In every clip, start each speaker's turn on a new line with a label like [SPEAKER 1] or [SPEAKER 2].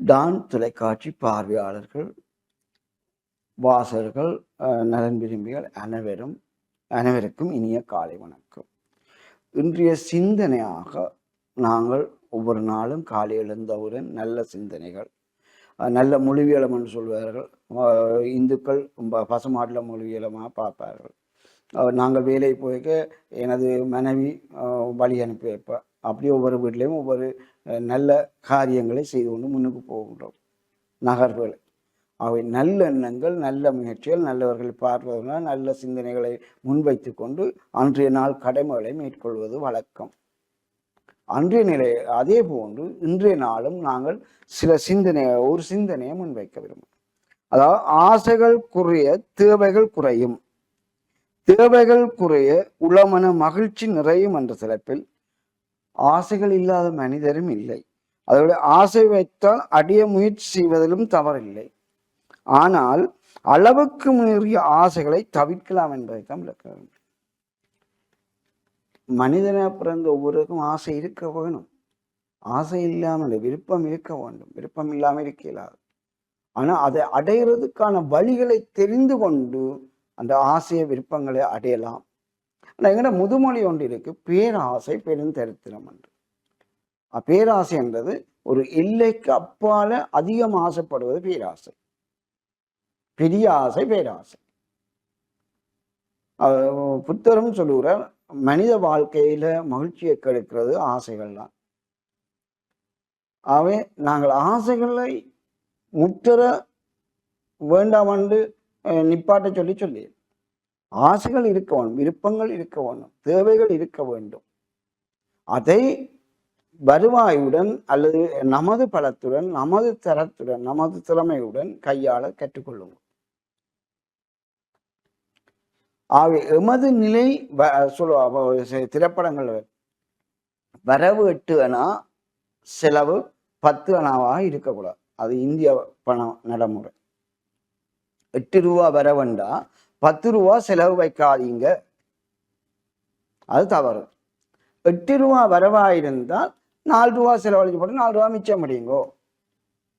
[SPEAKER 1] Don தொலைக்காட்சி பார்வையாளர்கள் வாசகர்கள் நலன் விரும்பிகள் அனைவரும் அனைவருக்கும் இனிய காலை வணக்கம். இன்றைய சிந்தனையாக நாங்கள் ஒவ்வொரு நாளும் காலை எழுந்தவுடன் நல்ல சிந்தனைகள் நல்ல மொழிவியலம்னு என்று சொல்வார்கள் இந்துக்கள் ப- பசுமாட்டில் மொழிவியலமாக பார்ப்பார்கள். நாங்கள் வேலை போய்க்க எனது மனைவி வழி அனுப்பி வைப்பேன் அப்படி ஒவ்வொரு வீட்லேயும் ஒவ்வொரு நல்ல காரியங்களை செய்து கொண்டு முன்னுக்கு போகின்றோம். நகர்வுகளை. அவை நல்ல எண்ணங்கள் நல்ல முயற்சிகள் நல்லவர்களை பார்ப்பதனால் நல்ல சிந்தனைகளை முன்வைத்து கொண்டு அன்றைய நாள் கடமைகளை மேற்கொள்வது வழக்கம். அன்றைய நிலை அதே போன்று இன்றைய நாளும் நாங்கள் சில சிந்தனை ஒரு சிந்தனையை முன்வைக்க விரும்புகிறோம். அதாவது ஆசைகள் குறைய தேவைகள் குறையும். தேவைகள் குறைய உளமன மகிழ்ச்சி நிறையும் என்ற தலைப்பில் ஆசைகள் இல்லாத மனிதரும் இல்லை. அதோட ஆசை வைத்தால் அடைய முயற்சி செய்வதிலும் தவறில்லை. ஆனால் அளவுக்கு மீறிய ஆசைகளை தவிர்க்கலாம் என்பதை தான் விளக்க வேண்டும் மனிதனாக பிறந்த ஒவ்வொருவருக்கும் ஆசை இருக்க வேணும். ஆசை இல்லாமல் விருப்பம் இருக்க வேண்டும். விருப்பம் இல்லாமல் இருக்க இயலாது ஆனால் அதை அடைகிறதுக்கான வழிகளை தெரிந்து கொண்டு அந்த ஆசைய விருப்பங்களை அடையலாம். ஆனால் எங்கட முதுமொழி ஒன்று இருக்கு. பேராசை பெருந்தரித்திரம் என்று. பேராசைன்றது என்றது ஒரு எல்லைக்கு அப்பால அதிகம் ஆசைப்படுவது பேராசை. பெரிய ஆசை பேராசை. புத்தரும் சொல்லுகிறார் மனித வாழ்க்கையில மகிழ்ச்சியை கெடுக்கிறது ஆசைகள் தான் ஆகவே நாங்கள் ஆசைகளை முற்றற வேண்டாம் என்று நிப்பாட்ட சொல்லி சொல்லி ஆசைகள் இருக்க வேண்டும் விருப்பங்கள் இருக்க வேண்டும் தேவைகள் இருக்க வேண்டும். அதை வருவாயுடன் அல்லது நமது பலத்துடன் நமது தரத்துடன் நமது திறமையுடன் கையாள கற்றுக்கொள்ளும் ஆகவே எமது நிலை வ- சொல்லுவா திரைப்படங்கள் வரவு எட்டு அணா செலவு பத்து அணாவாக இருக்கக்கூடாது. அது இந்திய பணம் நடைமுறை. எட்டு ரூபா வரவண்டா பத்து ரூபா செலவு வைக்காதீங்க. அது தவறு. எட்டு ரூபா வரவா இருந்தால் நாலு ரூபா செலவழிச்சு போட்டு நாலு ரூபா மிச்சம் முடியுங்கோ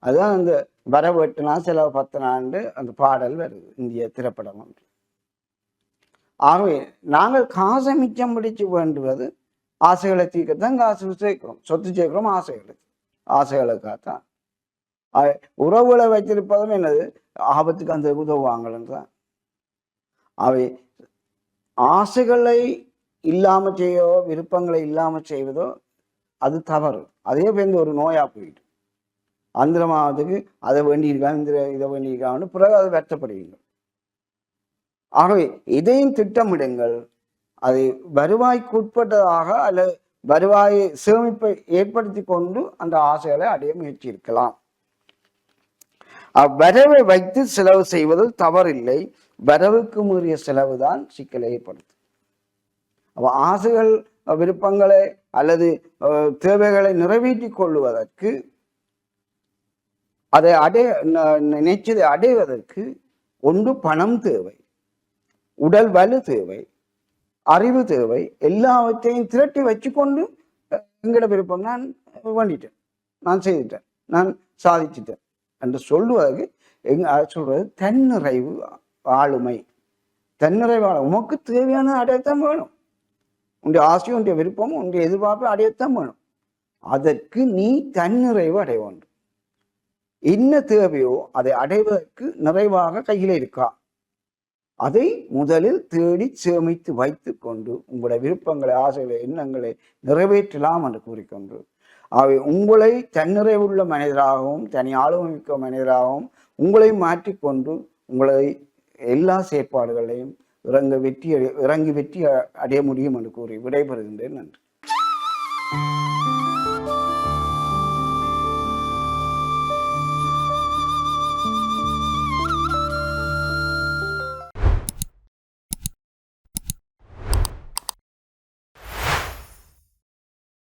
[SPEAKER 1] அதுதான் அந்த வரவு எட்டுனா செலவு பத்து நாண்டு அந்த பாடல் வருது இந்திய திரைப்படம் ஒன்று. ஆகவே நாங்கள் காசை மிச்சம் பிடிச்சு வேண்டுவது ஆசைகளை தீர்க்கத்தான் காசு சேர்க்கிறோம். சொத்து சேர்க்கிறோம் ஆசைகளை ஆசைகளுக்காகத்தான். ஆக- உறவுகளை வைத்திருப்பதும் என்னது? ஆபத்துக்கு அந்த உதவுவாங்களும் தான். அவை ஆசைகளை இல்லாம செய்யோ விருப்பங்களை இல்லாம செய்வதோ அது தவறு. அதே பேருந்து ஒரு நோயா போயிட்டு அந்திரமாவதுக்கு அதை வேண்டியிருக்கான் இந்த இதை வேண்டியிருக்கான்னு பிறகு அதை வருத்தப்படுவீங்க ஆகவே இதையும் திட்டமிடுங்கள். அது வருவாய்க்குட்பட்டதாக அல்லது வருவாய் சேமிப்பை ஏற்படுத்தி கொண்டு அந்த ஆசைகளை அடைய முயற்சி இருக்கலாம் அவ்வரவை வைத்து செலவு செய்வதில் தவறில்லை. வரவுக்கு மீறிய செலவு தான் சிக்கலை ஏற்படுத்தும். அப்போ ஆசைகள் விருப்பங்களை அல்லது தேவைகளை நிறைவேற்றி கொள்வதற்கு அதை அடைய ந- நினைச்சதை அடைவதற்கு ஒன்று பணம் தேவை. உடல் வலு தேவை அறிவு தேவை எல்லாவற்றையும் திரட்டி வச்சுக்கொண்டு எங்கட விருப்பம் நான் வேண்டிட்டேன். நான் செய்துட்டேன். நான் சாதிச்சுட்டேன். என்று சொல்லுவதற்கு எங்க சொல்றது தன்னிறைவு ஆளுமை. தன்னிறைவு ஆளு- உமக்கு தேவையான அடையத்தான் வேணும். உன்னுடைய ஆசையும் உன்னுடைய விருப்பமும் உன்னுடைய எதிர்பார்ப்பு அடையத்தான் வேணும். அதற்கு நீ தன்னிறைவு அடைய வேண்டும். என்ன தேவையோ அதை அடைவதற்கு நிறைவாக கையில் இருக்கா? அதை முதலில் தேடி சேமித்து வைத்து கொண்டு உங்களுடைய விருப்பங்களை ஆசைகளை எண்ணங்களை நிறைவேற்றலாம் என்று கூறிக்கொண்டு அவை உங்களை தன்னிறைவுள்ள மனிதராகவும் தனி ஆளுமிக்க மனிதராகவும் உங்களை மாற்றிக்கொண்டு உங்களை எல்லா செயற்பாடுகளையும் இறங்க வெற்றி இறங்கி வெற்றி அடைய முடியும் என்று கூறி விடைபெறுகின்றேன். நன்றி.